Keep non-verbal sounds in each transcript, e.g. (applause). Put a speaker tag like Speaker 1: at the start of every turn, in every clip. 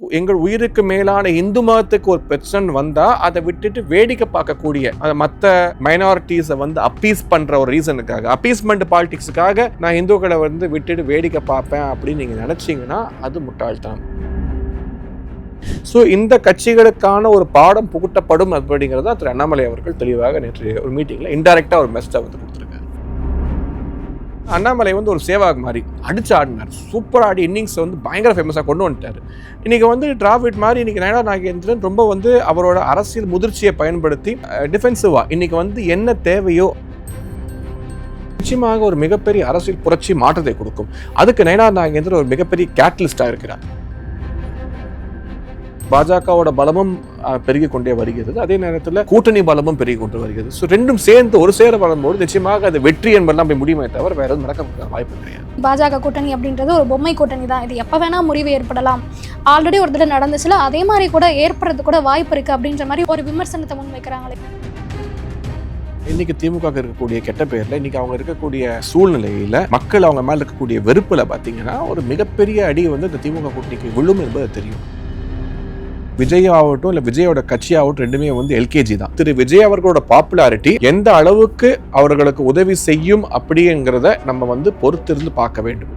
Speaker 1: எங்கள் உயிருக்கு மேலான இந்து மதத்துக்கு ஒரு பிரச்சனை வந்தா அதை விட்டுட்டு வேடிக்கை பார்க்கக்கூடிய மற்ற மைனாரிட்டிஸை வந்து அப்பீஸ் பண்ற ஒரு ரீசனுக்காக அப்பீஸ்மெண்ட் பாலிடிக்ஸுக்காக நான் இந்துக்களை வந்து விட்டுட்டு வேடிக்கை பார்ப்பேன் அப்படின்னு நீங்க நினைச்சீங்கன்னா அது முட்டாள்தான். ஸோ இந்த கட்சிகளுக்கான ஒரு பாடம் புகுட்டப்படும் அப்படிங்கிறத திரு அண்ணாமலை அவர்கள் தெளிவாக நேற்று ஒரு மீட்டிங்கில் இன்டெரக்டாக ஒரு மெஸ்ட்டை வந்து கொடுத்தார். அண்ணாமலை வந்து ஒரு சேவாக் மாதிரி அடிச்சு ஆடினார். சூப்பர் ஆடி இன்னிங்ஸை வந்து பயங்கர ஃபேமஸாக கொண்டு வந்துட்டார். இன்றைக்கி வந்து டிராவிட் மாதிரி இன்றைக்கி நயனா நாகேந்திரன் ரொம்ப வந்து அவரோட அரசியல் முதிர்ச்சியை பயன்படுத்தி டிஃபென்சிவாக இன்றைக்கி வந்து என்ன தேவையோ நிச்சயமாக ஒரு மிகப்பெரிய அரசியல் புரட்சி மாற்றத்தை கொடுக்கும். அதுக்கு நயனா நாகேந்திரன் ஒரு மிகப்பெரிய கேட்டலிஸ்டாக இருக்கிறார். பாஜகவோட பலமும் அஹ், பெருகிக் கொண்டே வருகிறது. அதே நேரத்தில் கூட்டணி பலமும் பெருகி கொண்டு வருகிறது. ஸோ ரெண்டும் சேர்ந்து ஒரு சேர வரும்போது நிச்சயமாக அது வெற்றி என்பதெல்லாம் போய் முடியுமே தவிர வேற எதுவும் நடக்க வாய்ப்பு கிடையாது.
Speaker 2: பாஜக கூட்டணி அப்படின்றது ஒரு பொம்மை கூட்டணி தான். இது எப்போ வேணா முறிவு ஏற்படலாம். ஆல்ரெடி ஒரு தடவை நடந்துச்சுல அதே மாதிரி கூட ஏற்படுறது கூட வாய்ப்பு இருக்கு அப்படின்ற மாதிரி ஒரு விமர்சனத்தை முன் வைக்கிறாங்களே.
Speaker 1: இன்னைக்கு திமுக இருக்கக்கூடிய கெட்ட பேர்ல இன்னைக்கு அவங்க இருக்கக்கூடிய சூழ்நிலையில மக்கள் அவங்க மேல இருக்கக்கூடிய வெறுப்புல பாத்தீங்கன்னா ஒரு மிகப்பெரிய அடி வந்து இந்த திமுக கூட்டணிக்கு விழும் என்பது தெரியும். விஜய் ஆகட்டும் இல்ல விஜயோட கட்சி ஆகட்டும் ரெண்டுமே வந்து எல்கேஜி தான். திரு விஜய் அவர்களோட பாப்புலாரிட்டி எந்த அளவுக்கு அவர்களுக்கு உதவி செய்யும் அப்படிங்கிறத நம்ம வந்து பொறுத்திருந்து பார்க்க வேண்டும்.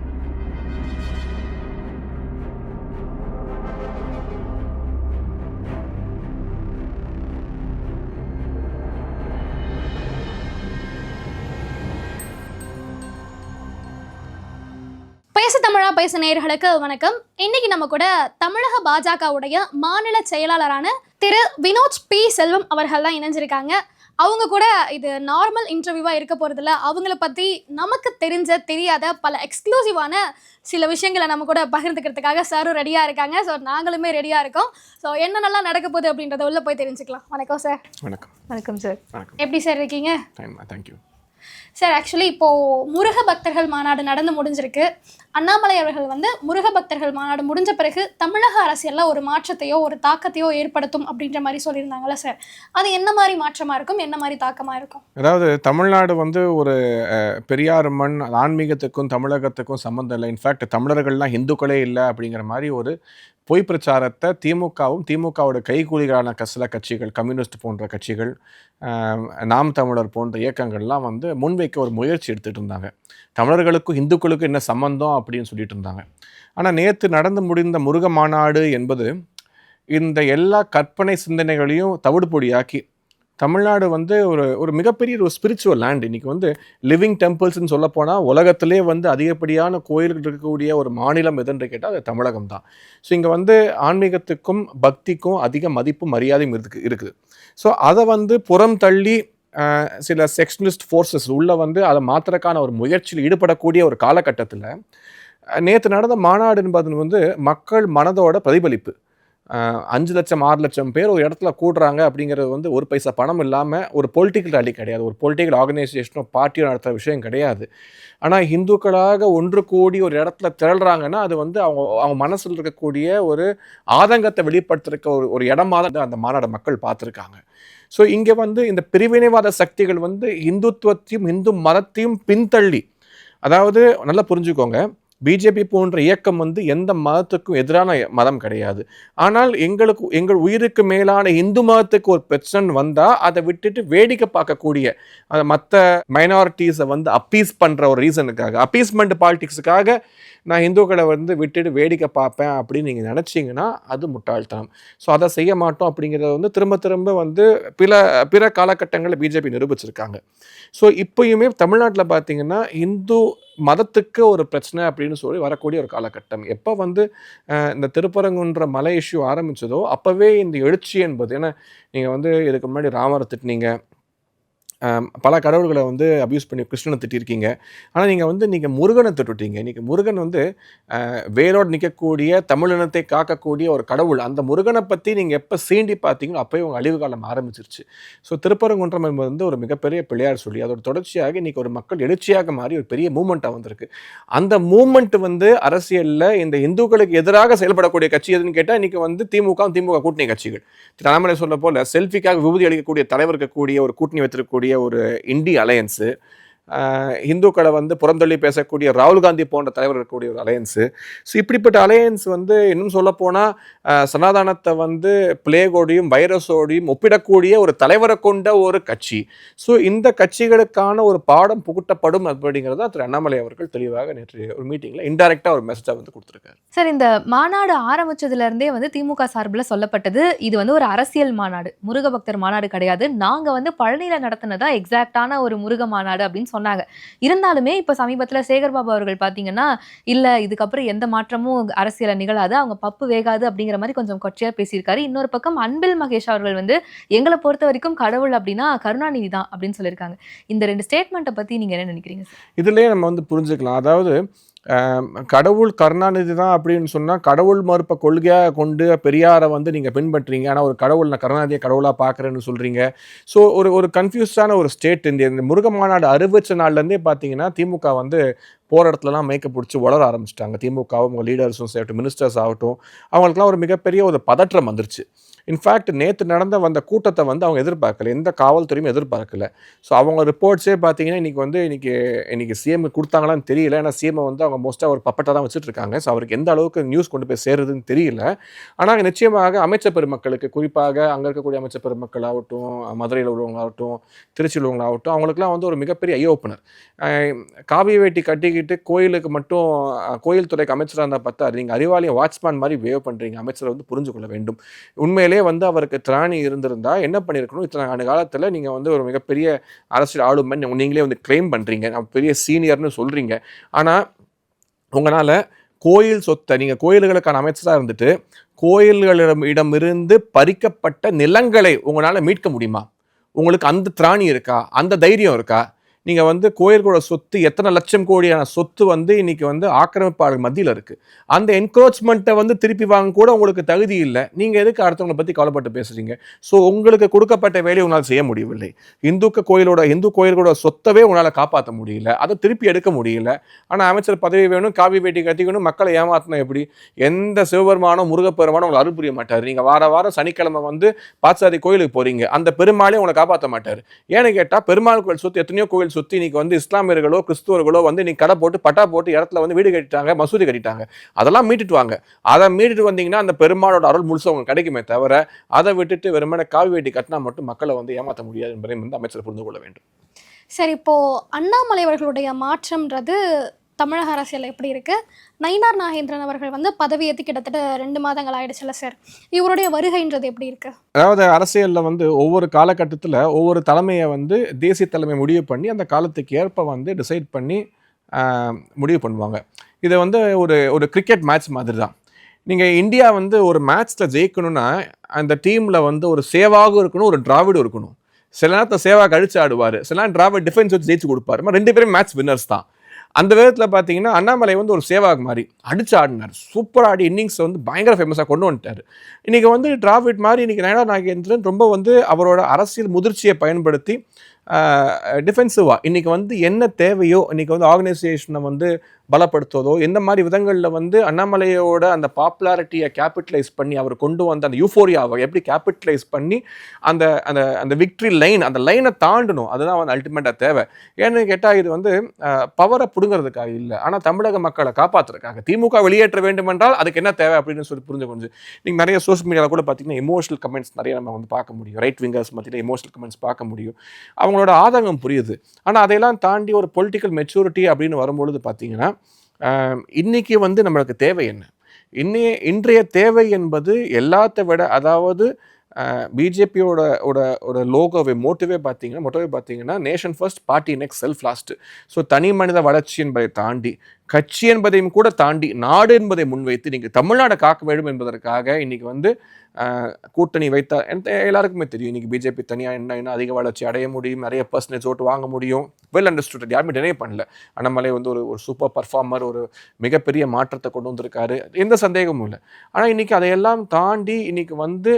Speaker 2: பேச நேயர்களுக்கு வணக்கம். இன்னைக்கு நம்ம கூட தமிழக பாஜகவுடைய மாநில செயலாளரான திரு வினோத் பி. செல்வம் அவர்கள் தான் இணைஞ்சிருக்காங்க. அவங்க கூட இது நார்மல் இன்டர்வியூவாக இருக்க போகிறதில்ல அவங்கள பற்றி நமக்கு தெரிஞ்ச தெரியாத பல எக்ஸ்க்ளூசிவான சில விஷயங்களை நம்ம கூட பகிர்ந்துக்கிறதுக்காக சாரும் ரெடியாக இருக்காங்க. ஸோ நாங்களுமே ரெடியாக இருக்கோம். ஸோ என்னென்னலாம் நடக்க போகுது அப்படின்றத உள்ள போய் தெரிஞ்சுக்கலாம். வணக்கம் சார்
Speaker 1: வணக்கம்.
Speaker 2: வணக்கம். சார் எப்படி சார் இருக்கீங்க?
Speaker 1: தேங்க்யூ
Speaker 2: சார் ஆக்சுவலி இப்போது முருக பக்தர்கள் மாநாடு நடந்து முடிஞ்சிருக்கு. அண்ணாமலை அவர்கள் வந்து முருக பக்தர்கள் மாநாடு முடிஞ்ச பிறகு தமிழக அரசியலில் ஒரு மாற்றத்தையோ ஒரு தாக்கத்தையோ ஏற்படுத்தும் அப்படின்ற மாதிரி சொல்லியிருந்தாங்கல்ல சார் அது என்ன மாதிரி மாற்றமாக இருக்கும்? என்ன மாதிரி தாக்கமாக இருக்கும்?
Speaker 1: அதாவது தமிழ்நாடு வந்து ஒரு பெரியார் மண் ஆன்மீகத்துக்கும் தமிழகத்துக்கும் சம்மந்தம் இல்லை. இன்ஃபேக்ட் தமிழர்கள்லாம் இந்துக்களே இல்லை அப்படிங்கிற மாதிரி ஒரு பொய் பிரச்சாரத்தை திமுகவும் திமுகவோட கைகூலிகளான கசில கட்சிகள் கம்யூனிஸ்ட் போன்ற கட்சிகள் நாம் தமிழர் போன்ற இயக்கங்கள்லாம் வந்து முன்வைக்க ஒரு முயற்சி எடுத்துகிட்டு இருந்தாங்க. தமிழர்களுக்கும் இந்துக்களுக்கும் என்ன சம்பந்தம் அப்படின்னு சொல்லிட்டு இருந்தாங்க. ஆனால் நேற்று நடந்து முடிந்த முருக மாநாடு என்பது இந்த எல்லா கற்பனை சிந்தனைகளையும் தவிடுபொடியாக்கி தமிழ்நாடு வந்து ஒரு ஒரு மிகப்பெரிய ஒரு ஸ்பிரிச்சுவல் லேண்ட் இன்றைக்கி வந்து லிவிங் டெம்பிள்ஸ்னு சொல்லப்போனால் உலகத்திலே வந்து அதிகப்படியான கோயில்கள் இருக்கக்கூடிய ஒரு மாநிலம் எதுன்னு கேட்டால் அது தமிழகம் தான் ஸோ இங்கே வந்து ஆன்மீகத்துக்கும் பக்திக்கும் அதிக மதிப்பும் மரியாதையும் இருக்கு இருக்குது. ஸோ அதை வந்து புறம் தள்ளி சில செக்ஷனிஸ்ட் ஃபோர்ஸஸ் உள்ளே வந்து அதை மாத்திரக்கான ஒரு முயற்சியில் ஈடுபடக்கூடிய ஒரு காலகட்டத்தில் நேற்று நடந்த மாநாடு என்பது வந்து மக்கள் மனதோட பிரதிபலிப்பு. அஞ்சு லட்சம் ஆறு லட்சம் பேர் ஒரு இடத்துல கூடுறாங்க அப்படிங்கிறது வந்து ஒரு பைசா பணம் இல்லாமல் ஒரு பொலிட்டிக்கல் ரேலி கிடையாது. ஒரு பொலிட்டிக்கல் ஆர்கனைசேஷனோ பார்ட்டியோ நடத்துகிற விஷயம் கிடையாது. ஆனால் இந்துக்களாக ஒன்று கூடி ஒரு இடத்துல திரள்றாங்கன்னா அது வந்து அவங்க அவங்க மனசில் இருக்கக்கூடிய ஒரு ஆதங்கத்தை வெளிப்படுத்துறக்க ஒரு ஒரு இடமாக தான் அந்த மாநாட மக்கள் பார்த்துருக்காங்க. ஸோ இங்கே வந்து இந்த பிரிவினைவாத சக்திகள் வந்து இந்துத்துவத்தையும் இந்து மதத்தையும் பின்தள்ளி அதாவது நல்லா புரிஞ்சுக்கோங்க. பிஜேபி போன்ற இயக்கம் வந்து எந்த மதத்துக்கும் எதிரான மதம் கிடையாது. ஆனால் எங்களுக்கு எங்கள் உயிருக்கு மேலான இந்து மதத்துக்கு ஒரு பிரச்சனை வந்தால் அதை விட்டுட்டு வேடிக்கை பார்க்கக்கூடிய அது மற்ற மைனாரிட்டிஸை வந்து அப்பீஸ் பண்ணுற ஒரு ரீசனுக்காக அப்பீஸ்மெண்ட் பாலிடிக்ஸுக்காக நான் இந்துக்களை வந்து விட்டுட்டு வேடிக்கை பார்ப்பேன் அப்படின்னு நீங்கள் நினச்சிங்கன்னா அது முட்டாள்தனம். ஸோ அதை செய்ய மாட்டோம் அப்படிங்கிறத வந்து திரும்ப திரும்ப வந்து பிற பிற காலகட்டங்களில் பிஜேபி நிரூபிச்சிருக்காங்க. ஸோ இப்போயுமே தமிழ்நாட்டில் பார்த்தீங்கன்னா இந்து மதத்துக்கு ஒரு பிரச்சனை அப்படின்னு சொல்லி வரக்கூடிய ஒரு காலகட்டம். எப்போ வந்து இந்த திருப்பரங்குன்ற மலை இஷ்யூ ஆரம்பித்ததோ அப்போவே இந்த எழுச்சி என்பது ஏன்னா நீங்கள் வந்து இதுக்கு முன்னாடி ராமரை திட்டினீங்க பல கடவுள்களை வந்து அப்யூஸ் பண்ணி கிருஷ்ணனை திட்டிருக்கீங்க. ஆனால் நீங்கள் வந்து நீங்கள் முருகனை திட்டுட்டீங்க. இன்றைக்கி முருகன் வந்து வேரோடு நிற்கக்கூடிய தமிழினத்தை காக்கக்கூடிய ஒரு கடவுள். அந்த முருகனை பற்றி நீங்கள் எப்போ சீண்டி பார்த்தீங்களோ அப்போயே உங்கள் அழிவு காலம் ஆரம்பிச்சிருச்சு. ஸோ திருப்பரங்குன்றம் என்பது வந்து ஒரு மிகப்பெரிய பிள்ளையார் சொல்லி அதோட தொடர்ச்சியாக இன்றைக்கி ஒரு மக்கள் எழுச்சியாக மாறி ஒரு பெரிய மூமெண்ட்டாக வந்திருக்கு. அந்த மூமெண்ட் வந்து அரசியலில் இந்த இந்துக்களுக்கு எதிராக செயல்படக்கூடிய கட்சி எதுன்னு கேட்டால் இன்றைக்கி வந்து திமுக திமுக கூட்டணி கட்சிகள். திரு சொல்ல போல் செல்ஃபிக்காக விபூதி அளிக்கக்கூடிய தலைவர் இருக்கக்கூடிய ஒரு கூட்டணி வைத்திருக்கக்கூடிய ஒரு இண்டி அலையன்ஸு இந்துக்களை வந்து புறந்தள்ளி பேசக்கூடிய ராகுல் காந்தி போன்ற தலைவர் இருக்கக்கூடிய ஒரு அலையன்ஸு ஸோ இப்படிப்பட்ட அலையன்ஸ் வந்து இன்னும் சொல்லப்போனால் சனாதானத்தை வந்து பிளேகோடையும் வைரஸோடையும் ஒப்பிடக்கூடிய ஒரு தலைவரை கொண்ட ஒரு கட்சி. ஸோ இந்த கட்சிகளுக்கான ஒரு பாடம் புகுட்டப்படும் அப்படிங்கிறத திரு அண்ணாமலை அவர்கள் தெளிவாக நேற்று ஒரு மீட்டிங்கில் இன்டெரக்டாக ஒரு மெசேஜாக வந்து கொடுத்துருக்காரு.
Speaker 3: சார் இந்த மாநாடு ஆரம்பிச்சதுலேருந்தே வந்து திமுக சார்பில் சொல்லப்பட்டது இது வந்து ஒரு அரசியல் மாநாடு. முருக பக்தர் மாநாடு கிடையாது. நாங்கள் வந்து பழனியில் நடத்தினதா எக்ஸாக்டான ஒரு முருக மாநாடு அப்படின்னு சொன்னாங்க. இருந்தாலுமே இப்ப சேகர் சேகர்பாபு அவர்கள் பாத்தீங்கன்னா இல்ல இதுக்கப்புறம் எந்த மாற்றமும் அரசியல நிகழாது. அவங்க பப்பு வேகாது அப்படிங்கிற மாதிரி கொஞ்சம் கொச்சையாக பேசியிருக்காரு. இன்னொரு பக்கம் அன்பில் மகேஷ் அவர்கள் வந்து எங்களை பொறுத்த வரைக்கும் கடவுள் அப்படின்னா கருணாநிதி தான் அப்படின்னு சொல்லியிருக்காங்க. இந்த ரெண்டு ஸ்டேட்மெண்ட்டை பத்தி நீங்க என்ன நினைக்கிறீங்க
Speaker 1: இதுலேயே நம்ம வந்து புரிஞ்சுக்கலாம். அதாவது கடவுள் கருணாநிதி தான் அப்படின்னு சொன்னால் கடவுள் மறுப்ப கொள்கையாக கொண்டு பெரியாரை வந்து நீங்கள் பின்பற்றுறீங்க. ஆனால் ஒரு கடவுள் நான் கருணாநிதியை கடவுளாக பார்க்குறேன்னு சொல்கிறீங்க ஸோ ஒரு ஒரு கன்ஃபியூஸ்டான ஒரு ஸ்டேட் இந்த இந்த முருக மாநாடு அறிவிச்ச நாள்லேருந்தே பார்த்தீங்கன்னா திமுக வந்து போகிற இடத்துலலாம் மேய்க்க பிடிச்சி வளர ஆரம்பிச்சிட்டாங்க. திமுகவும் அவங்க லீடர்ஸும் சரி மினிஸ்டர்ஸ் ஆகட்டும் அவங்களுக்குலாம் ஒரு மிகப்பெரிய ஒரு பதற்றம் வந்துருச்சு. இன்ஃபேக்ட் நேற்று நடந்த வந்த கூட்டத்தை வந்து அவங்க எதிர்பார்க்கல. எந்த காவல்துறையும் எதிர்பார்க்கல. ஸோ அவங்க ரிப்போர்ட்ஸே பார்த்தீங்கன்னா இன்றைக்கி வந்து இன்றைக்கி இன்றைக்கி சிஎம் கொடுத்தாங்களான்னு தெரியல. ஏன்னா சிஎம் வந்து அவங்க மோஸ்ட்டாக ஒரு பப்பட்டாக தான் வச்சுட்டு இருக்காங்க ஸோ அவருக்கு எந்த அளவுக்கு நியூஸ் கொண்டு போய் சேருதுன்னு தெரியல. ஆனால் நிச்சயமாக அமைச்சர் பெருமக்களுக்கு குறிப்பாக அங்கே இருக்கக்கூடிய அமைச்சர் பெருமக்கள் ஆகட்டும் மதுரையில் உள்ளவங்களாகட்டும் திருச்சியில் உள்ளவங்களாகட்டும் அவங்களுக்குலாம் வந்து ஒரு மிகப்பெரிய ஐ ஓப்பனர் காவி வேட்டி கட்டிக்கிட்டு கோயிலுக்கு மட்டும் கோயில் துறைக்கு அமைச்சராக இருந்தால் பார்த்தா நீங்கள் அறிவாலயம் வாட்ச்மேன் மாதிரி வேவ் பண்ணுறீங்க அமைச்சரை வந்து புரிஞ்சு கொள்ள வேண்டும். உண்மையில் வந்து அவருக்கு திராணி இருந்திருந்தா என்ன பண்ணியிருக்கணும் இத்தனை ஆண்டு காலத்தில் நீங்கள் வந்து ஒரு மிகப்பெரிய அரசியல் ஆளுமை நீங்களே வந்து கிளைம் பண்ணுறீங்க நான் பெரிய சீனியர்னு சொல்கிறீங்க ஆனால் உங்களால் கோயில் சொத்தை நீங்கள் கோயில்களுக்கான அமைச்சராக இருந்துட்டு கோயில்களிடம் இடமிருந்து பறிக்கப்பட்ட நிலங்களை உங்களால் மீட்க முடியுமா? உங்களுக்கு அந்த திராணி இருக்கா? அந்த தைரியம் இருக்கா? நீங்கள் வந்து கோயில்களோட சொத்து எத்தனை லட்சம் கோடியான சொத்து வந்து இன்றைக்கி வந்து ஆக்கிரமிப்பாளர் மத்தியில் இருக்குது அந்த என்க்ரோச்மெண்ட்டை வந்து திருப்பி வாங்க கூட உங்களுக்கு தகுதி இல்லை. நீங்கள் எதுக்கு அடுத்தவங்களை பற்றி கவலைப்பட்டு பேசுகிறீங்க ஸோ உங்களுக்கு கொடுக்கப்பட்ட வேலையை உங்களால் செய்ய முடியவில்லை. இந்துக்க கோயிலோட இந்து கோயில்களோட சொத்தவே உங்களால் காப்பாற்ற முடியல. அதை திருப்பி எடுக்க முடியல. ஆனால் அமைச்சர் பதவி வேணும் காவி வேட்டி கட்டிக்கணும் மக்களை ஏமாற்றணும் எப்படி? எந்த சிவபெருமானோ முருகப்பெருமானோ உங்களை அருள் புரிய மாட்டார். நீங்கள் வார வாரம் சனிக்கிழமை வந்து பாச்சாதி கோயிலுக்கு போகிறீங்க அந்த பெருமாளே உங்களை காப்பாற்ற மாட்டார். ஏன்னு கேட்டால் பெருமாள் கோயில் சொத்து எத்தனையோ கோயில் சுற்றி இன்னைக்கு வந்து இஸ்லாமியர்களோ கிறிஸ்துவர்களோ வந்து நீ கடை போட்டு பட்டா போட்டு இடத்துல வந்து வீடு கட்டிட்டாங்க மசூதி கட்டிட்டாங்க. அதெல்லாம் மீட்டுட்டு வாங்க. அதை மீட்டுட்டு வந்தீங்கன்னா அந்த பெருமாளோட அருள் முழுசு அவங்க கிடைக்குமே தவிர அதை விட்டுட்டு வெறுமனை காவி வேட்டி கட்டினா மட்டும் மக்களை வந்து ஏமாற்ற முடியாது என்பதை வந்து அமைச்சர் புரிந்து கொள்ள வேண்டும்.
Speaker 2: சரி இப்போ அண்ணாமலை அவர்களுடைய மாற்றம்ன்றது தமிழக அரசியல் எப்படி இருக்குது நயினார் நாகேந்திரன் அவர்கள் வந்து பதவியேற்று கிட்டத்தட்ட ரெண்டு மாதங்கள் ஆயிடுச்சுல்ல சார் இவருடைய வருகைன்றது எப்படி இருக்குது
Speaker 1: அதாவது அரசியலில் வந்து ஒவ்வொரு காலகட்டத்தில் ஒவ்வொரு தலைமையை வந்து தேசிய தலைமை முடிவு பண்ணி அந்த காலத்துக்கு ஏற்ப வந்து டிசைட் பண்ணி முடிவு பண்ணுவாங்க. இதை வந்து ஒரு ஒரு கிரிக்கெட் மேட்ச் மாதிரி தான் நீங்கள் இந்தியா வந்து ஒரு மேட்ச்சில் ஜெயிக்கணும்னா அந்த டீமில் வந்து ஒரு சேவாகவும் இருக்கணும் ஒரு டிராவிடும் இருக்கணும். சில நேரத்தில் சேவா கழிச்சு ஆடுவார். சில நேரம் டிராவிட் டிஃபென்ஸ் வச்சு ஜெயிச்சு கொடுப்பாரு. ரெண்டு பேரும் மேட்ச் வின்னர்ஸ் தான். அந்த விதத்தில் பார்த்தீங்கன்னா அண்ணாமலை வந்து ஒரு சேவாக் மாதிரி. அடிச்சு ஆடினார். சூப்பர் ஆடி இன்னிங்ஸ் வந்து பயங்கர ஃபேமஸாக கொண்டு வந்துட்டார். இன்றைக்கி வந்து டிராவிட் மாதிரி இன்றைக்கி நயனா நாகேந்திரன் ரொம்ப வந்து அவரோட அரசியல் முதிர்ச்சியை பயன்படுத்தி டிஃபென்சிவாக இன்றைக்கி வந்து என்ன தேவையோ இன்றைக்கி வந்து ஆர்கனைசேஷனை வந்து பலப்படுத்துவதோ எந்த மாதிரி விதங்களில் வந்து அண்ணாமலையோட அந்த பாப்புலாரிட்டியை கேபிட்டலைஸ் பண்ணி அவர் கொண்டு வந்த அந்த யூஃபோரியாவை எப்படி கேபிட்டலைஸ் பண்ணி அந்த அந்த அந்த விக்ட்ரி லைன் அந்த லைனை தாண்டணும்? அதுதான் வந்து அல்டிமேட்டாக தேவை. ஏன்னு கேட்டால் இது வந்து பவரை பிடுங்கிறதுக்காக இல்லை. ஆனால் தமிழக மக்களை காப்பாற்றுறதுக்காக திமுக வெளியேற்ற வேண்டுமென்றால் அதுக்கு என்ன தேவை அப்படின்னு சொல்லி புரிஞ்சு கொஞ்சம் நீங்கள் நிறைய சோஷியல் மீடியாவில் கூட பார்த்தீங்கன்னா எமோஷனல் கமெண்ட்ஸ் நிறைய நம்ம வந்து பார்க்க முடியும். ரைட் விங்கர்ஸ் மத்தியில் எமோஷனல் கமெண்ட்ஸ் பார்க்க முடியும். அவங்க அவரோட ஆதங்கம் புரியுது. ஆனால் அதையெல்லாம் தாண்டி ஒரு பொலிட்டிக்கல் மெச்சூரிட்டி அப்படின்னு வரும்பொழுது பார்த்தீங்கன்னா இன்றைக்கி இன்னைக்கு வந்து நம்மளுக்கு தேவை என்ன? இன்னைய இன்றைய தேவை என்பது எல்லாத்த விட அதாவது பிஜேபியோட ஓட ஒரு லோகோவை மோட்டிவே பார்த்தீங்கன்னா மோட்டோவே பார்த்தீங்கன்னா nation first party next self last so தனி மனித வளர்ச்சி என்பதை தாண்டி கட்சி என்பதையும் கூட தாண்டி நாடு என்பதை முன்வைத்து நீங்கள் தமிழ்நாடை காக்க வேண்டும் என்பதற்காக இன்னைக்கு வந்து கூட்டணி வைத்தா எந்த- எல்லாருக்குமே தெரியும் இன்னைக்கு பிஜேபி தனியாக என்ன இன்னும் அதிக வளர்ச்சி அடைய முடியும் நிறைய பர்சன்டேஜ் ஓட்டு வாங்க முடியும். வெல் அண்டர்ஸ்டுட் யாருமே டினை பண்ணல. அண்ணாமலை வந்து ஒரு ஒரு சூப்பர் பர்ஃபார்மர் ஒரு மிகப்பெரிய மாற்றத்தை கொண்டு வந்திருக்காரு. எந்த சந்தேகமும் இல்லை. ஆனால் இன்றைக்கி அதையெல்லாம் தாண்டி இன்றைக்கி வந்து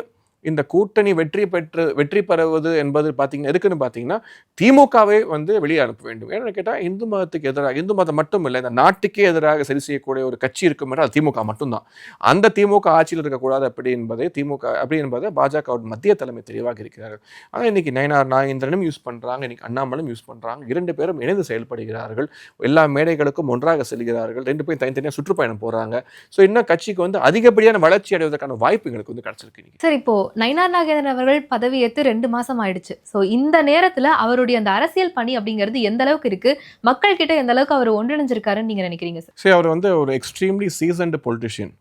Speaker 1: இந்த கூட்டணி வெற்றி பெற்று வெற்றி பெறுவது என்பது பார்த்தீங்கன்னா எதுக்குன்னு பார்த்தீங்கன்னா திமுகவை வந்து வெளியே அனுப்ப வேண்டும். ஏன்னு கேட்டால் இந்து மதத்துக்கு எதிராக இந்து மதம் மட்டும் இல்லை இந்த நாட்டுக்கே எதிராக சரி செய்யக்கூடிய ஒரு கட்சி இருக்கும் என்றால் அது திமுக மட்டும்தான். அந்த திமுக ஆட்சியில் இருக்கக்கூடாது அப்படி என்பதை திமுக அப்படி என்பதை பாஜகவோட மத்திய தலைமை தெளிவாக இருக்கிறார்கள். ஆனால் இன்னைக்கு நயனார் நாகேந்திரனும் யூஸ் பண்ணுறாங்க இன்னைக்கு அண்ணாமலும் யூஸ் பண்ணுறாங்க இரண்டு பேரும் இணைந்து செயல்படுகிறார்கள். எல்லா மேடைகளுக்கும் ஒன்றாக செல்கிறார்கள் ரெண்டு பேரும் தனித்தனியாக சுற்றுப்பயணம் போகிறாங்க ஸோ இன்னும் கட்சிக்கு வந்து அதிகப்படியான வளர்ச்சி அடைவதற்கான வாய்ப்பு எங்களுக்கு வந்து கிடச்சிருக்கு
Speaker 3: சார் இப்போ நயனார் நாகேந்திரன் அவர்கள் பதவியேற்று ரெண்டு மாசம் ஆயிடுச்சு. ஸோ இந்த நேரத்தில் அவருடைய அந்த அரசியல் பணி அப்படிங்கிறது எந்த அளவுக்கு இருக்கு? மக்கள் கிட்ட எந்த அளவுக்கு அவர் ஒன்றிணைஞ்சிருக்காருன்னு நீங்க நினைக்கிறீங்க சார்
Speaker 1: அவர் வந்து ஒரு எக்ஸ்ட்ரீம்லி சீசன்டு பொலிட்டிஷியன்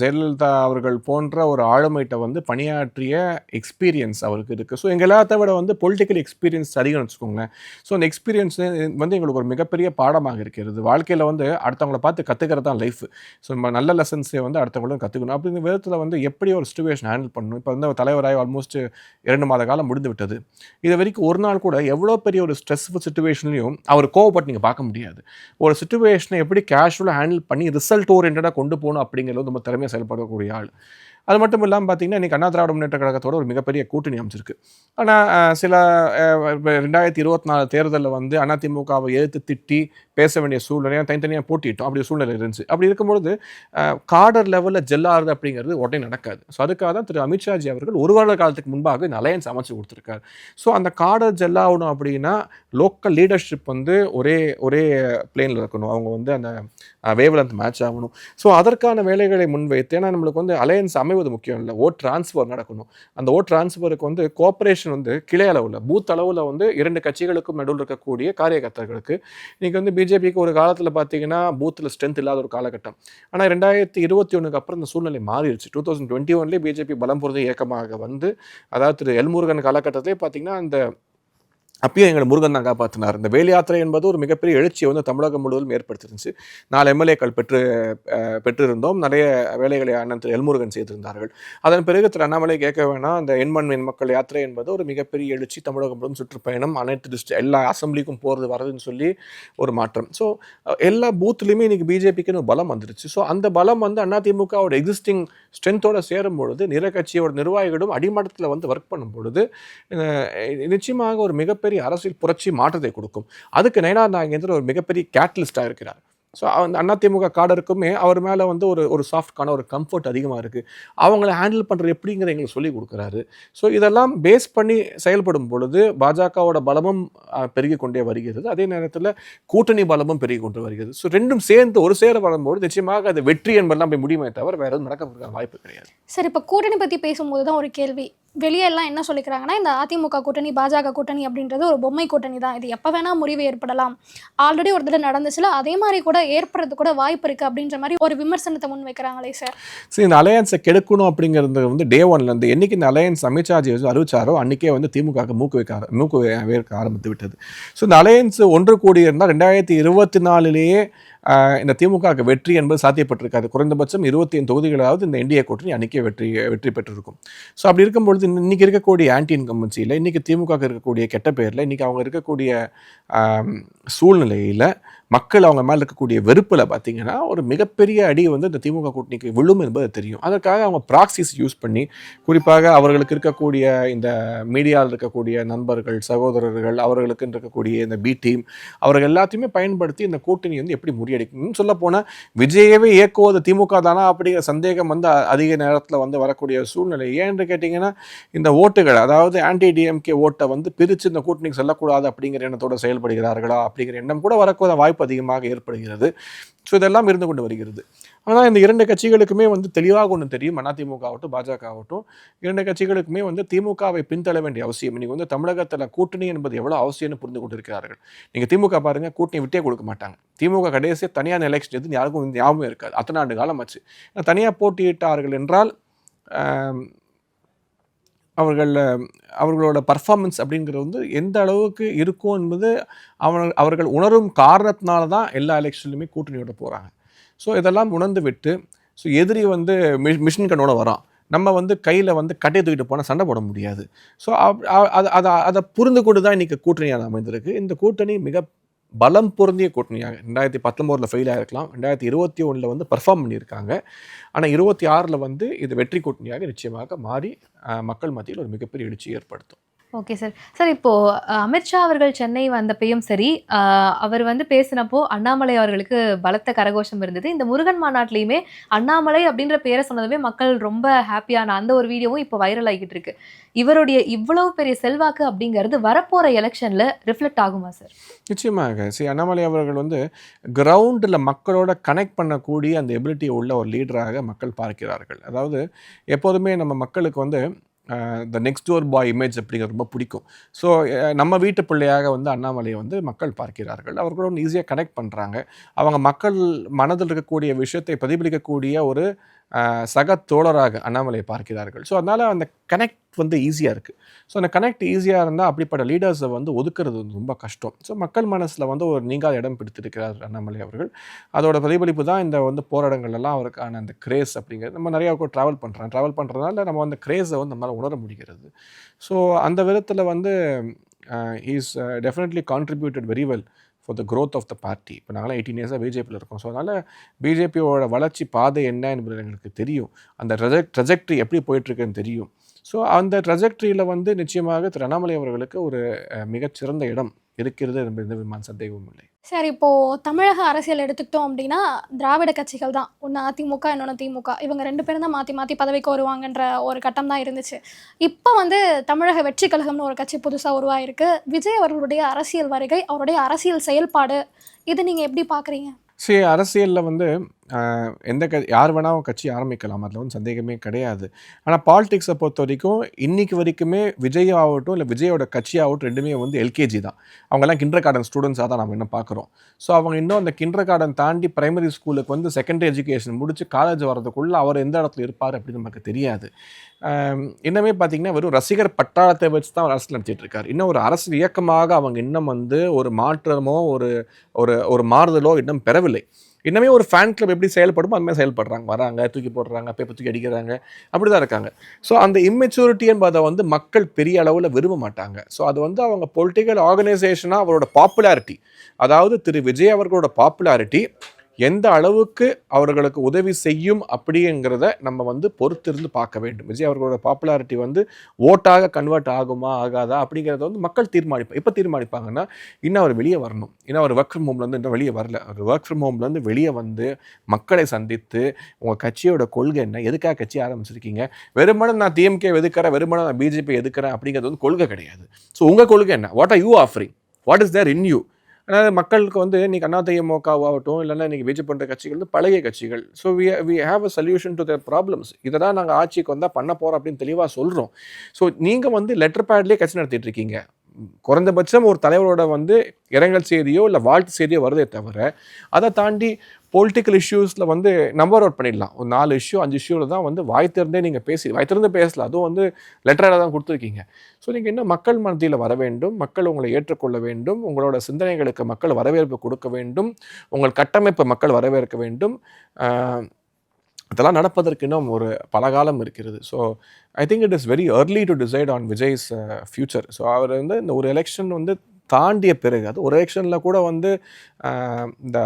Speaker 1: ஜெயலலிதா அவர்கள் போன்ற ஒரு ஆளுமைகிட்ட வந்து பணியாற்றிய எக்ஸ்பீரியன்ஸ் அவருக்கு இருக்குது ஸோ எங்கள் எல்லாத்த விட வந்து பொலிட்டிக்கல் எக்ஸ்பீரியன்ஸ் அதிகம்னு வச்சுக்கோங்களேன். ஸோ அந்த எக்ஸ்பீரியன்ஸ் வந்து எங்களுக்கு ஒரு மிகப்பெரிய பாடமாக இருக்கிறது. வாழ்க்கையில் வந்து அடுத்தவங்களை பார்த்து கற்றுக்கிறது தான் லைஃப் ஸோ நம்ம நல்ல லெசன்ஸை வந்து அடுத்தவங்களும் கற்றுக்கணும் அப்படிங்கிற விதத்தில் வந்து எப்படி ஒரு சுச்சுவேஷன் ஹேண்டில் பண்ணணும்? இப்போ வந்து தலைவராக ஆல்மோஸ்ட் இரண்டு மாத காலம் முடிந்து விட்டது. இது வரைக்கும் ஒரு நாள் கூட எவ்வளோ பெரிய ஒரு ஸ்ட்ரெஸ்ஃபுல் சுச்சுவேஷன்லையும் அவர் கோவப்பட்டு நீங்கள் பார்க்க முடியாது. ஒரு சுச்சுவேஷனை எப்படி கேஷுவலாக ஹேண்டில் பண்ணி ரிசல்ட் ஓரியன்டாக கொண்டு போகணும் அப்படிங்கிறது ரொம்ப திறமையாக செயல்படக்கூடிய ஆள். அது மட்டும் இல்லாமல் பார்த்தீங்கன்னா இன்றைக்கி அண்ணா திராவிட முன்னேற்ற கழகத்தோட ஒரு மிகப்பெரிய கூட்டணி அமைச்சிருக்கு ஆனால் சில ரெண்டாயிரத்தி இருபத்தி நாலு தேர்தலில் வந்து அதிமுகவை எதிர்த்து திட்டி பேச வேண்டிய சூழ்நிலையாக தனித்தனியாக போட்டிட்டோம் அப்படி சூழ்நிலை இருந்துச்சு. அப்படி இருக்கும்பொழுது கார்டர் லெவலில் ஜெல்லாருது அப்படிங்கிறது உடனே நடக்காது. ஸோ அதுக்காக தான் திரு அமித்ஷாஜி அவர்கள் ஒரு வருட காலத்துக்கு முன்பாக இந்த அலையன்ஸ் அமைச்சு கொடுத்துருக்காரு. ஸோ அந்த காடர் ஜெல்லாகணும் அப்படின்னா லோக்கல் லீடர்ஷிப் வந்து ஒரே ஒரே பிளேனில் இருக்கணும். அவங்க வந்து அந்த வேவ்லென்த் மேட்ச் ஆகணும். ஸோ அதற்கான வேலைகளை முன்வைத்து ஏன்னா நம்மளுக்கு வந்து அலையன்ஸ் அமைவது முக்கியம் இல்லை. ஓட் டிரான்ஸ்ஃபர் நடக்கணும். அந்த ஓட் ட்ரான்ஸ்ஃபருக்கு வந்து கோஆப்ரேஷன் வந்து கிளை அளவில் பூத் அளவில் வந்து இரண்டு கட்சிகளுக்கும் நடுவில் இருக்கக்கூடிய காரியகர்த்தர்களுக்கு. இன்றைக்கி வந்து பிஜேபிக்கு ஒரு காலத்தில் பார்த்தீங்கன்னா பூத்தில் ஸ்ட்ரென்த் இல்லாத ஒரு காலகட்டம். ஆனால் ரெண்டாயிரத்தி இருபத்தி ஒன்றுக்கு அப்புறம் இந்த சூழ்நிலை மாறிடுச்சு. டூ தௌசண்ட் டுவெண்ட்டி ஒன்லேயே பிஜேபி பலம் பொருந்த இயக்கமாக வந்து அதாவது திரு எல்முருகன் காலகட்டத்திலே பார்த்தீங்கன்னா அந்த அப்பயும் எங்களை முருகன் தான் காப்பாற்றினார் இந்த வேல் யாத்திரை என்பது ஒரு மிகப்பெரிய எழுச்சியை வந்து தமிழகம் முழுவதும் ஏற்படுத்திருந்துச்சு. நாலு எம்எல்ஏக்கள் பெற்று பெற்றிருந்தோம். நிறைய வேலைகளை அண்ணன் திரு எல்முருகன் செய்திருந்தார்கள். அதன் பிறகு திரு அண்ணாமலை கேட்க வேணாம் அந்த எண்மண் எண் மக்கள் யாத்திரை என்பது ஒரு மிகப்பெரிய எழுச்சி தமிழகம் முழுவதும் சுற்றுப்பயணம். அனைத்து டிஸ்ட் எல்லா அசம்பிளிக்கும் போகிறது வரதுன்னு சொல்லி ஒரு மாற்றம். ஸோ எல்லா பூத்துலையுமே இன்றைக்கி பிஜேபிக்குன்னு பலம் வந்துருச்சு. ஸோ அந்த பலம் வந்து அதிமுகவோட எக்ஸிஸ்டிங் ஸ்ட்ரென்த்தோடு சேரும் பொழுது நிற கட்சியோட நிர்வாகிகளும் அடிமட்டத்தில் வந்து ஒர்க் பண்ணும் பொழுது நிச்சயமாக ஒரு மிகப்பெரிய அரசியல் புரட்சி மாற்றத்தை கொடுக்கும். அதுக்கு நயனார் நாகேந்திரன் ஒரு மிகப்பெரிய கேட்டலிஸ்டாக இருக்கிறார். ஸோ அந்த அதிமுக காடருக்குமே அவர் மேலே வந்து ஒரு ஒரு சாஃப்ட்கான ஒரு கம்ஃபர்ட் அதிகமாக இருக்குது அவங்கள ஹேண்டில் பண்ணுறது எப்படிங்கிற எங்களுக்கு சொல்லி கொடுக்குறாரு. ஸோ இதெல்லாம் பேஸ் பண்ணி செயல்படும் பொழுது பாஜகவோட பலமும் பெருகி கொண்டே வருகிறது. அதே நேரத்தில் கூட்டணி பலமும் பெருகி கொண்டு வருகிறது. ஸோ ரெண்டும் சேர்ந்து ஒரு சேர வரும்போது நிச்சயமாக அது வெற்றி என்பதெல்லாம் போய் முடியுமே தவிர வேறு எதுவும் நடக்க வாய்ப்பு கிடையாது.
Speaker 2: சரி இப்போ கூட்டணி பற்றி பேசும்போது தான் ஒரு கேள்வி. வெளியே எல்லாம் என்ன சொல்லிக்கிறாங்கன்னா இந்த அதிமுக கூட்டணி பாஜக கூட்டணி அப்படின்றது ஒரு பொம்மை கூட்டணி தான். இது எப்போ வேணால் முறிவு ஏற்படலாம். ஆல்ரெடி ஒரு தடவை நடந்துச்சுல அதே மாதிரி கூட ஏற்படுறது கூட வாய்ப்பு இருக்குது அப்படின்ற மாதிரி ஒரு விமர்சனத்தை முன் வைக்கிறாங்களே சார்.
Speaker 1: சரி இந்த அலையன்ஸை கெடுக்கணும் அப்படிங்கிறது வந்து டே ஒன்லேருந்து என்றைக்கு இந்த அலையன்ஸ் அமித்ஷாஜி வந்து அறிவிச்சாரோ அன்றைக்கே வந்து திமுக மூக்கு வைக்க மூக்கு வேர்க்க ஆரம்பித்து விட்டது. ஸோ இந்த அலையன்ஸ் ஒன்று கூடியிருந்தால் ரெண்டாயிரத்தி இருபத்தி நாலுலேயே இந்த திமுகவுக்கு வெற்றி என்பது சாத்தியப்பட்டிருக்காது. குறைந்தபட்சம் இருபத்தி ஐந்து தொகுதிகளாவது இந்த என்டிஏ கூட்டணி அன்றைக்கே வெற்றி வெற்றி பெற்றிருக்கும். ஸோ அப்படி இருக்கும்பொழுது இன்றைக்கி இன்னைக்கு இருக்கக்கூடிய ஆன்டி இன்கம்பன்சியில் இன்றைக்கி திமுக இருக்கக்கூடிய கெட்ட பேரில் இன்றைக்கி அவங்க இருக்கக்கூடிய சூழ்நிலையில் மக்கள் அவங்க மேலே இருக்கக்கூடிய வெறுப்பில் பார்த்தீங்கன்னா ஒரு மிகப்பெரிய அடி வந்து இந்த திமுக கூட்டணிக்கு விழும் என்பது தெரியும். அதற்காக அவங்க ப்ராக்சிஸ் யூஸ் பண்ணி குறிப்பாக அவர்களுக்கு இருக்கக்கூடிய இந்த மீடியாவில் இருக்கக்கூடிய நண்பர்கள் சகோதரர்கள் அவர்களுக்கு இருக்கக்கூடிய இந்த பி டீம் அவர்கள் எல்லாத்தையுமே பயன்படுத்தி இந்த கூட்டணி வந்து எப்படி முறியடிக்கணும்னு சொல்ல போனால் விஜயவே இயக்குவது திமுக தானா அப்படிங்கிற சந்தேகம் வந்து அதிக நேரத்தில் வந்து வரக்கூடிய சூழ்நிலை. ஏன்னு கேட்டிங்கன்னா இந்த ஓட்டுகள் அதாவது ஆன்டி டிஎம்கே ஓட்டை வந்து பிரித்து இந்த கூட்டணிக்கு செல்லக்கூடாது அப்படிங்கிற எண்ணத்தோட செயல்படுகிறார்களா அப்படிங்கிற எண்ணம் கூட வரக்கூட வாய்ப்பு அதிகமாக ஏற்படுகிறது. ஸோ இதெல்லாம் இருந்து கொண்டு வருகிறது. ஆனால் இந்த இரண்டு கட்சிகளுக்குமே வந்து தெளிவாக ஒன்று தெரியும். அதிமுக ஆகட்டும் பாஜக ஆகட்டும் இரண்டு கட்சிகளுக்குமே வந்து திமுகவை பின்தள்ள வேண்டிய அவசியம். இன்றைக்கி வந்து தமிழகத்தில் கூட்டணி என்பது எவ்வளோ அவசியம்னு புரிந்து கொண்டிருக்கிறார்கள். நீங்கள் திமுக பாருங்க கூட்டணி விட்டே கொடுக்க மாட்டாங்க. திமுக கடைசியாக தனியான எலெக்ஷன் எது யாருக்கும் ஞாபகம் இருக்காது. அத்தனை ஆண்டு காலம் ஆச்சு. தனியாக போட்டியிட்டார்கள் என்றால் அவர்கள் அவர்களோட பர்ஃபார்மன்ஸ் அப்படிங்கிறது வந்து எந்த அளவுக்கு இருக்கும் என்பது அவர்கள் அவர்கள் உணரும் காரணத்தினால தான் எல்லா எலெக்ஷன்லையுமே கூட்டணியோட போகிறாங்க ஸோ இதெல்லாம் உணர்ந்து விட்டு ஸோ எதிரி வந்து மிஷின் கண்ணோட வரான். நம்ம வந்து கையில் வந்து கட்டையை தூக்கிட்டு போனால் சண்டை போட முடியாது. ஸோ அதை அதை அதை புரிந்து கொண்டு தான் இன்றைக்கி கூட்டணியாக அமைந்திருக்கு. இந்த கூட்டணி மிக பலம் பொருந்திய கூட்டணியாக ரெண்டாயிரத்தி பத்தொம்போதில் ஃபெயில் ஆகிருக்கலாம் ரெண்டாயிரத்தி இருபத்தி ஒன்றில் வந்து பர்ஃபார்ம் பண்ணியிருக்காங்க. ஆனால் இருபத்தி ஆறில் வந்து இது வெற்றி கூட்டணியாக நிச்சயமாக மாறி மக்கள் மத்தியில் ஒரு மிகப்பெரிய எழுச்சி ஏற்படுத்தும்.
Speaker 3: ஓகே சார் சார் இப்போது அமித்ஷா அவர்கள் சென்னை வந்தப்பையும் சரி அவர் வந்து பேசினப்போ அண்ணாமலை அவர்களுக்கு பலத்த கரகோஷம் இருந்தது. இந்த முருகன் மாநாட்டிலையுமே அண்ணாமலை அப்படின்ற பேரை சொன்னதுமே மக்கள் ரொம்ப ஹாப்பியான அந்த ஒரு வீடியோவும் இப்போ வைரல் ஆகிட்டு இருக்கு. இவருடைய இவ்வளவு பெரிய செல்வாக்கு அப்படிங்கிறது வரப்போகிற எலெக்ஷனில் ரிஃப்ளெக்ட் ஆகுமா சார்
Speaker 1: நிச்சயமாக. சரி அண்ணாமலை அவர்கள் வந்து கிரவுண்டில் மக்களோட கனெக்ட் பண்ணக்கூடிய அந்த எபிலிட்டி உள்ள ஒரு லீடராக மக்கள் பார்க்கிறார்கள். அதாவது எப்போதுமே நம்ம மக்களுக்கு வந்து the next door boy image அப்படிங்கிறது ரொம்ப பிடிக்கும். ஸோ நம்ம வீட்டு பிள்ளையாக வந்து அண்ணாமலையை வந்து மக்கள் பார்க்கிறார்கள். அவர்களோட ஈஸியாக கனெக்ட் பண்ணுறாங்க அவங்க மக்கள் மனதில் இருக்கக்கூடிய விஷயத்தை பிரதிபலிக்கக்கூடிய ஒரு சக தோழராக அண்ணாமலையை பார்க்கிறார்கள். ஸோ அதனால் அந்த கனெக்ட் வந்து ஈஸியாக இருக்குது ஸோ அந்த கனெக்ட் ஈஸியாக இருந்தால் அப்படிப்பட்ட லீடர்ஸை வந்து ஒதுக்குறது வந்து ரொம்ப கஷ்டம். ஸோ மக்கள் மனசில் வந்து ஒரு நீங்காத இடம் பிடித்திருக்கிறார் அண்ணாமலை அவர்கள். அதோட பிரதிபலிப்பு தான் இந்த வந்து போராட்டங்கள் அவருக்கான அந்த கிரேஸ் அப்படிங்கிறது. நம்ம நிறையா கூட ட்ராவல் பண்ணுறோம் ட்ராவல் பண்ணுறதுனால நம்ம அந்த கிரேஸை வந்து நம்மளால் உணர முடிகிறது. ஸோ அந்த விதத்தில் வந்து is definitely contributed very well for the growth of the party இப்போ நாங்களாம் எயிட்டீன் இயர்ஸாக பிஜேபியில் இருக்கோம். ஸோ அதனால் பிஜேபியோட வளர்ச்சி பாதை என்ன என்பது எங்களுக்கு தெரியும். அந்த ட்ரெஜெக்ட் ட்ரெஜெக்ட்ரி எப்படி போயிட்டுருக்குன்னு தெரியும். ஸோ அந்த ட்ரெஜெக்ட்ரியில் வந்து நிச்சயமாக திரு அண்ணாமலை அவர்களுக்கு ஒரு மிகச்சிறந்த இடம். இருக்கிறது என்பது எந்த விதமான சந்தேகமும் இல்லை
Speaker 2: சரி இப்போ தமிழக அரசியல் எடுத்துக்கிட்டோம் அப்படின்னா திராவிட கட்சிகள் தான். ஒன்று அதிமுக இன்னொன்று திமுக. இவங்க ரெண்டு பேரும் தான் மாற்றி மாற்றி பதவிக்கு வருவாங்கன்ற ஒரு கட்டம் தான் இருந்துச்சு. இப்போ வந்து தமிழக வெற்றி கழகம்னு ஒரு கட்சி புதுசாக உருவாயிருக்கு. விஜய் அவர்களுடைய அரசியல் வருகை அவருடைய அரசியல் செயல்பாடு இது நீங்கள் எப்படி பார்க்குறீங்க
Speaker 1: சரி அரசியலில் வந்து எந்த க யார் வேணாலும் கட்சி ஆரம்பிக்கலாம். அதில் வந்து சந்தேகமே கிடையாது. ஆனால் பாலிடிக்ஸை பொறுத்த வரைக்கும் இன்றைக்கி வரைக்குமே விஜய் ஆகட்டும் இல்லை விஜயோட கட்சி ஆகட்டும் ரெண்டுமே வந்து எல்கேஜி தான். அவங்கெல்லாம் கிண்டர் கார்டன் ஸ்டூடெண்ட்ஸாக தான் நம்ம இன்னும் பார்க்குறோம் ஸோ அவங்க இன்னும் அந்த கிண்டர் கார்டன் தாண்டி பிரைமரி ஸ்கூலுக்கு வந்து செகண்டரி எஜுகேஷன் முடித்து காலேஜ் வரதுக்குள்ளே அவர் எந்த இடத்துல இருப்பார் அப்படின்னு நமக்கு தெரியாது. இன்னமே பார்த்தீங்கன்னா வெறும் ரசிகர் பட்டாளத்தை வச்சு தான் அவர் அரசியல் நடத்திட்டு இருக்கார். இன்னும் ஒரு அரசு இயக்கமாக அவங்க இன்னும் வந்து ஒரு மாற்றமோ ஒரு ஒரு ஒரு மாறுதலோ இன்னும் பெறவில்லை. இன்னமே ஒரு ஃபேன் கிளப் எப்படி செயல்படுமோ அதுமாதிரி செயல்படுறாங்க. வராங்க தூக்கி போடுறாங்க பேப்பர் தூக்கி அடிக்கிறாங்க. அப்படி தான் இருக்காங்க. ஸோ அந்த இம்மெச்சூரிட்டி என்பதை வந்து மக்கள் பெரிய அளவில் விரும்ப மாட்டாங்க. ஸோ அது வந்து அவங்க பொலிட்டிக்கல் ஆர்கனைசேஷனாக அவரோட பாப்புலாரிட்டி அதாவது திரு. விஜய் அவர்களோட பாப்புலாரிட்டி எந்த அளவுக்கு அவர்களுக்கு உதவி செய்யும் அப்படிங்கிறத நம்ம வந்து பொறுத்திருந்து பார்க்க வேண்டும். விஜய் அவர்களோட பாப்புலாரிட்டி வந்து ஓட்டாக கன்வெர்ட் ஆகுமா ஆகாதா அப்படிங்கிறத வந்து மக்கள் தீர்மானிப்பா எப்போ தீர்மானிப்பாங்கன்னா இன்னும் அவர் வெளியே வரணும். இன்னும் அவர் ஒர்க் ஃப்ரம் ஹோம்லேருந்து இன்னும் வெளியே வரல. அவர் ஒர்க் ஃப்ரம் ஹோம்லேருந்து வெளியே வந்து மக்களை சந்தித்து உங்கள் கட்சியோட கொள்கை என்ன? எதுக்காக கட்சி ஆரம்பிச்சிருக்கீங்க? வெறுமனே நான் டிஎம்கே எதுக்குறேன் வெறுமனே நான் பிஜேபி எதுக்குறேன் அப்படிங்கிறது வந்து கொள்கை கிடையாது. ஸோ உங்கள் கொள்கை என்ன? What are you offering what is there in you அதாவது மக்களுக்கு வந்து இன்னைக்கு அண்ணா திமுகவாகட்டும் இல்லைன்னா இன்னைக்கு பிஜேபி பண்ணுற கட்சிகள் வந்து பழைய கட்சிகள். So we we have a solution to the problems இதை தான் நாங்கள் ஆட்சிக்கு வந்தால் பண்ண போகிறோம் அப்படின்னு தெளிவாக சொல்கிறோம் ஸோ நீங்கள் வந்து லெட்டர் பேட்லேயே கட்சி நடத்திட்டு இருக்கீங்க. குறைந்தபட்சம் ஒரு தலைவரோட வந்து இரங்கல் செய்தியோ இல்லை வாழ்த்து செய்தியோ வருதே தவிர அதை தாண்டி பொலிட்டிக்கல் இஷ்யூஸில் வந்து நம்பர் அவுட் பண்ணிடலாம். ஒரு நாலு இஷ்யூ அஞ்சு இஷ்யூவில் தான் வந்து வாய் திறந்தே நீங்கள் பேசி வாய் திறந்து பேசலாம் அதுவும் வந்து லெட்டராக தான் கொடுத்துருக்கீங்க. ஸோ நீங்கள் இன்னும் மக்கள் மத்தியில் வர வேண்டும் மக்கள் உங்களை ஏற்றுக்கொள்ள வேண்டும் உங்களோட சிந்தனைகளுக்கு மக்கள் வரவேற்பு கொடுக்க வேண்டும் உங்கள் கட்டமைப்பை மக்கள் வரவேற்க வேண்டும். அதெல்லாம் நடப்பதற்கு இன்னும் ஒரு பல காலம் இருக்கிறது so I think it is very early to decide on Vijay's future so அவர் வந்து இந்த ஒரு எலெக்ஷன் வந்து தாண்டிய பிறகு அது ஒரு எலெக்ஷனில் கூட வந்து uh, இந்த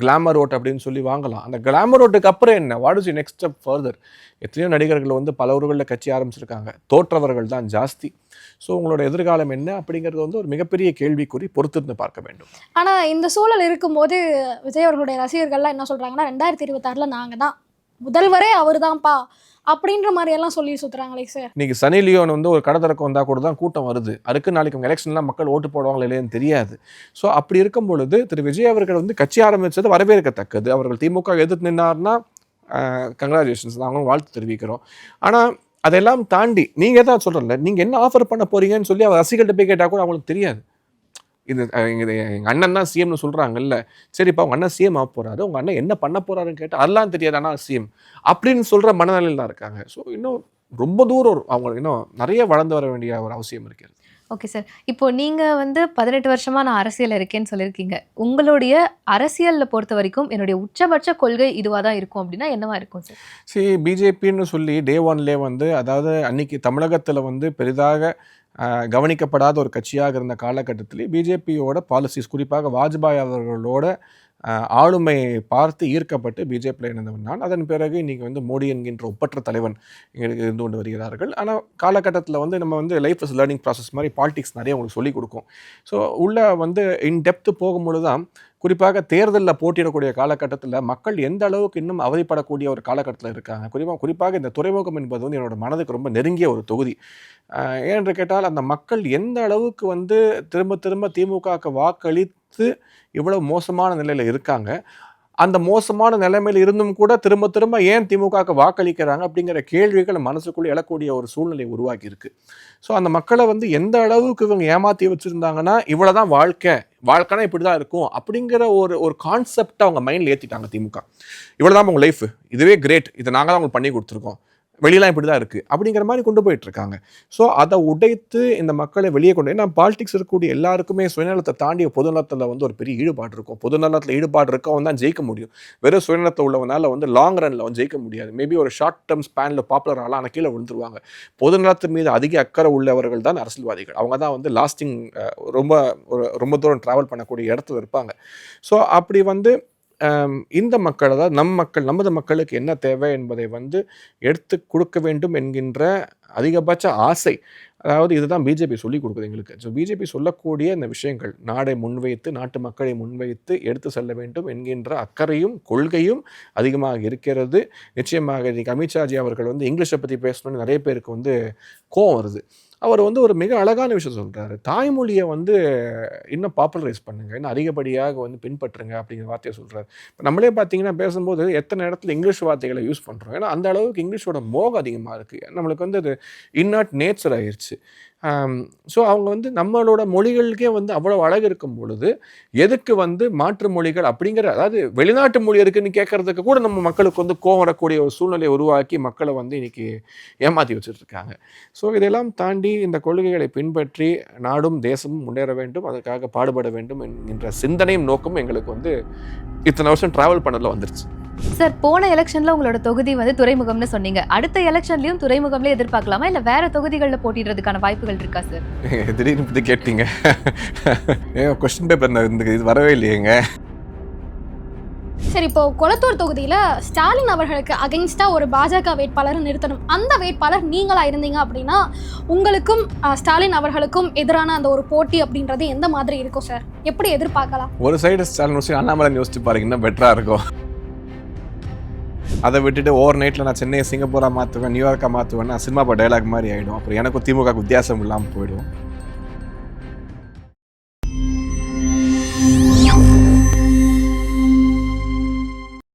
Speaker 1: கிளாமர் ஓட் அப்படின்னு சொல்லி வாங்கலாம். அந்த கிளாமர் ஓட்டுக்கு அப்புறம் என்ன? What is next step further எத்தனையோ நடிகர்கள் வந்து பல ஊர்களில் கட்சி ஆரம்பிச்சிருக்காங்க. தோற்றவர்கள் தான் ஜாஸ்தி. ஸோ உங்களோட எதிர்காலம் என்ன அப்படிங்கிறது வந்து ஒரு மிகப்பெரிய கேள்விக்குறி பொறுத்திருந்து பார்க்க வேண்டும்.
Speaker 2: ஆனால் இந்த சூழல் இருக்கும்போது விஜய் அவர்களுடைய ரசிகர்கள்லாம் என்ன சொல்கிறாங்கன்னா ரெண்டாயிரத்தி இருபத்தாறில் நாங்கள் தான் முதல்வரே அவர் தான்ப்பா அப்படின்ற மாதிரி எல்லாம் சொல்லி சுற்றுறாங்களே சார்.
Speaker 1: இன்னைக்கு சனி லியோன் வந்து ஒரு கடை திறக்க வந்தால் கூட தான் கூட்டம் வருது. அதுக்கு நாளைக்கு அவங்க எலெக்ஷன்லாம் மக்கள் ஓட்டு போடுவாங்களா இல்லையான்னு தெரியாது. ஸோ அப்படி இருக்கும் பொழுது திரு விஜய் அவர்கள் வந்து கட்சி ஆரம்பித்தது வரவேற்கத்தக்கது. அவர்கள் திமுக எதிர்த்து நின்னார்னா கங்க்ராச்சுலேஷன்ஸ் நாங்களும் வாழ்த்து தெரிவிக்கிறோம். ஆனால் அதெல்லாம் தாண்டி நீங்கள் தான் சொல்கிறல நீங்கள் என்ன ஆஃபர் பண்ண போறீங்கன்னு சொல்லி அவர் ரசிகர்கிட்ட போய் கேட்டால் கூட அவங்களுக்கு தெரியாது. இது எங்கள் அண்ணன் தான் சிஎம்னு சொல்கிறாங்கல்ல சரிப்பா உங்கள் அண்ணன் சிஎம் ஆக போகிறாரு உங்கள் அண்ணன் என்ன பண்ண போகிறாருன்னு கேட்டால் அதெல்லாம் தெரியாது. ஆனால் சிஎம் அப்படின்னு சொல்கிற மனநிலையில் தான் இருக்காங்க. ஸோ இன்னும் ரொம்ப தூரம் அவங்க இன்னும் நிறைய வளர்ந்து வர வேண்டிய ஒரு அவசியம் இருக்கிறது.
Speaker 3: ஓகே சார் இப்போ நீங்க வந்து பதினெட்டு வருஷமா நான் அரசியல் இருக்கேன்னு சொல்லியிருக்கீங்க. உங்களுடைய அரசியல்ல பொறுத்த வரைக்கும் என்னுடைய உச்சபட்ச கொள்கை இதுவா தான் இருக்கும் அப்படின்னா என்னவா இருக்கும் சார்
Speaker 1: சரி பிஜேபின்னு சொல்லி டே ஒன்லேயே வந்து அதாவது அன்னைக்கு தமிழகத்தில் வந்து பெரிதாக கவனிக்கப்படாத ஒரு கட்சியாக இருந்த காலகட்டத்திலே பிஜேபியோட பாலிசிஸ் குறிப்பாக வாஜ்பாய் அவர்களோட ஆளுமை ஆளுமையை பார்த்து ஈர்க்கப்பட்டு பிஜேபியில் இணைந்தவன் நான். அதன் பிறகு இன்றைக்கி வந்து மோடி என்கின்ற ஒப்பற்ற தலைவன் எங்களுக்கு இருந்து கொண்டு வருகிறார்கள். ஆனால் காலகட்டத்தில் வந்து நம்ம வந்து லைஃப் இஸ் லேர்னிங் ப்ராசஸ் மாதிரி பாலிடிக்ஸ் நிறைய உங்களுக்கு சொல்லிக் கொடுக்கும். ஸோ உள்ளே வந்து இன் டெப்த் போகும்பொழுது தான் குறிப்பாக தேர்தலில் போட்டியிடக்கூடிய காலகட்டத்தில் மக்கள் எந்த அளவுக்கு இன்னும் அவதிப்படக்கூடிய ஒரு காலகட்டத்தில் இருக்காங்க? குறிப்பாக குறிப்பாக இந்த துறைமுகம் என்பது வந்து என்னோட மனதுக்கு ரொம்ப நெருங்கிய ஒரு தொகுதி. ஏனென்று கேட்டால் அந்த மக்கள் எந்த அளவுக்கு வந்து திரும்ப திரும்ப திமுகவுக்கு வாக்களித்து இவ்வளவு மோசமான நிலையில் இருக்காங்க? அந்த மோசமான நிலைமையில் இருந்தும் கூட திரும்ப திரும்ப ஏன் திமுகவுக்கு வாக்களிக்கிறாங்க அப்படிங்கிற கேள்விகள் மனசுக்குள்ளே எழக்கூடிய ஒரு சூழ்நிலை உருவாக்கி இருக்கு ஸோ அந்த மக்களை வந்து எந்த அளவுக்கு இவங்க ஏமாற்றி வச்சுருந்தாங்கன்னா இவ்வளோதான் வாழ்க்கை வாழ்க்கைனா இப்படி தான் இருக்கும் அப்படிங்கிற ஒரு ஒரு கான்செப்டை அவங்க மைண்டில் ஏற்றிட்டாங்க திமுக. இவ்வளோதான் உங்கள் லைஃப் இதுவே கிரேட் இதை நாங்கள் தான் உங்களுக்கு பண்ணி கொடுத்துருக்கோம். வெளியெல்லாம் இப்படி தான் இருக்குது அப்படிங்கிற மாதிரி கொண்டு போயிட்டு இருக்காங்க. ஸோ அதை உடைத்து இந்த மக்களை வெளியே கொண்டு ஏன்னா பாலிடிக்ஸ் இருக்கக்கூடிய எல்லாருக்குமே சுயநலத்தை தாண்டிய பொதுநலத்தில் வந்து ஒரு பெரிய ஈடுபாடு இருக்கும். பொதுநலத்தில் ஈடுபாடு இருக்கவன் தான் ஜெயிக்க முடியும். வெறும் சுயநலத்தை உள்ளவனால வந்து லாங் ரனில் வந்து ஜெயிக்க முடியாது. மேபி ஒரு ஷார்ட் டேர்ம் ஸ்பேனில் பாப்புலர் ஆகலாம் ஆனால் கீழே விழுந்துருவாங்க. பொதுநலத்தின் மீது அதிக அக்கறை உள்ளவர்கள் தான் அரசியல்வாதிகள். அவங்க தான் வந்து லாஸ்டிங் ரொம்ப ஒரு ரொம்ப தூரம் ட்ராவல் பண்ணக்கூடிய இடத்துல இருப்பாங்க. ஸோ அப்படி வந்து இந்த மக்கள் அதாவது நம் மக்கள் நமது மக்களுக்கு என்ன தேவை என்பதை வந்து எடுத்து கொடுக்க வேண்டும் என்கின்ற அதிகபட்ச ஆசை. அதாவது இதுதான் பிஜேபி சொல்லிக் கொடுக்குது எங்களுக்கு. ஸோ பிஜேபி சொல்லக்கூடிய இந்த விஷயங்கள் நாடை முன்வைத்து நாட்டு மக்களை முன்வைத்து எடுத்து செல்ல வேண்டும் என்கின்ற அக்கறையும் கொள்கையும் அதிகமாக இருக்கிறது. நிச்சயமாக இன்னைக்கு அமித்ஷாஜி அவர்கள் வந்து இங்கிலீஷை பற்றி பேசணும்னு நிறைய பேருக்கு வந்து கோவம் வருது. அவர் வந்து ஒரு மிக அழகான விஷயம் சொல்கிறாரு தாய்மொழியை வந்து இன்னும் பாப்புலரைஸ் பண்ணுங்க. இன்னும் அதிகப்படியாக வந்து பின்பற்றுங்க அப்படிங்கிற வார்த்தையை சொல்கிறார் இப்போ நம்மளே பார்த்தீங்கன்னா பேசும்போது எத்தனை இடத்துல இங்கிலீஷ் வார்த்தைகளை யூஸ் பண்ணுறோம் ஏன்னா அந்த அளவுக்கு இங்கிலீஷோட மோகம் அதிகமாக இருக்குது நம்மளுக்கு வந்து அது இன்னாட் நேச்சர் ஆயிடுச்சு ஸோ அவங்க வந்து நம்மளோட மொழிகளுக்கே வந்து அவ்வளோ அழகு இருக்கும் பொழுது எதுக்கு வந்து மாற்று மொழிகள் அப்படிங்கிற அதாவது வெளிநாட்டு மொழி இருக்குன்னு கேட்கறதுக்கு கூட நம்ம மக்களுக்கு வந்து கோவம் வரக்கூடிய ஒரு சூழ்நிலையை உருவாக்கி மக்களை வந்து இன்றைக்கி ஏமாற்றி வச்சுட்ருக்காங்க. ஸோ இதெல்லாம் தாண்டி இந்த கொள்கைகளை பின்பற்றி நாடும் தேசமும் முன்னேற வேண்டும் அதற்காக பாடுபட வேண்டும் என்கின்ற சிந்தனையும் நோக்கமும் எங்களுக்கு வந்து இத்தனை வருஷம் ட்ராவல் பண்ணதில் வந்துருச்சு.
Speaker 3: சார் போன எலெக்ஷன்ல உங்களோட தொகுதி வந்து துறைமுகம்னு சொன்னீங்க. அடுத்த எலெக்ஷன்லயும் துறைமுகம்ல எதிர்பார்க்கலாமா? இல்ல வேற தொகுதிகளில் போட்டியிடுறதுக்கான வாய்ப்புகள் இருக்கா சார் (laughs)
Speaker 1: திடீர்னு இப்படி கேட்டீங்க. ஏன் கொஸ்டின் பேப்பர் இந்த இது வரவே இல்லையேங்க.
Speaker 2: சரி இப்போ கொளத்தூர் தொகுதியில ஸ்டாலின் அவர்களுக்கு அகைன்ஸ்டா ஒரு பாஜக வேட்பாளரை நிறுத்தணும். அந்த வேட்பாளர் நீங்களா இருந்தீங்க அப்படின்னா உங்களுக்கும் ஸ்டாலின் அவர்களுக்கும் எதிரான அந்த ஒரு போட்டி அப்படின்றது எந்த மாதிரி இருக்கும் சார் எப்படி எதிர்பார்க்கலாம்?
Speaker 1: ஒரு சைடு ஸ்டாலின் அண்ணாமலை யோசிச்சு பாருங்க இன்னும் பெட்டராக இருக்கும். அதை விட்டுட்டு ஓவர் நைட்டில் நான் சென்னையை சிங்கப்பூரா மாற்றுவேன் நியூயார்க்காக மாற்றுவேன் நான் சினிமா டைலாக் மாதிரி ஆகிடும் அப்புறம் எனக்கும் திமுக வித்தியாசம் இல்லாமல் போயிடும்.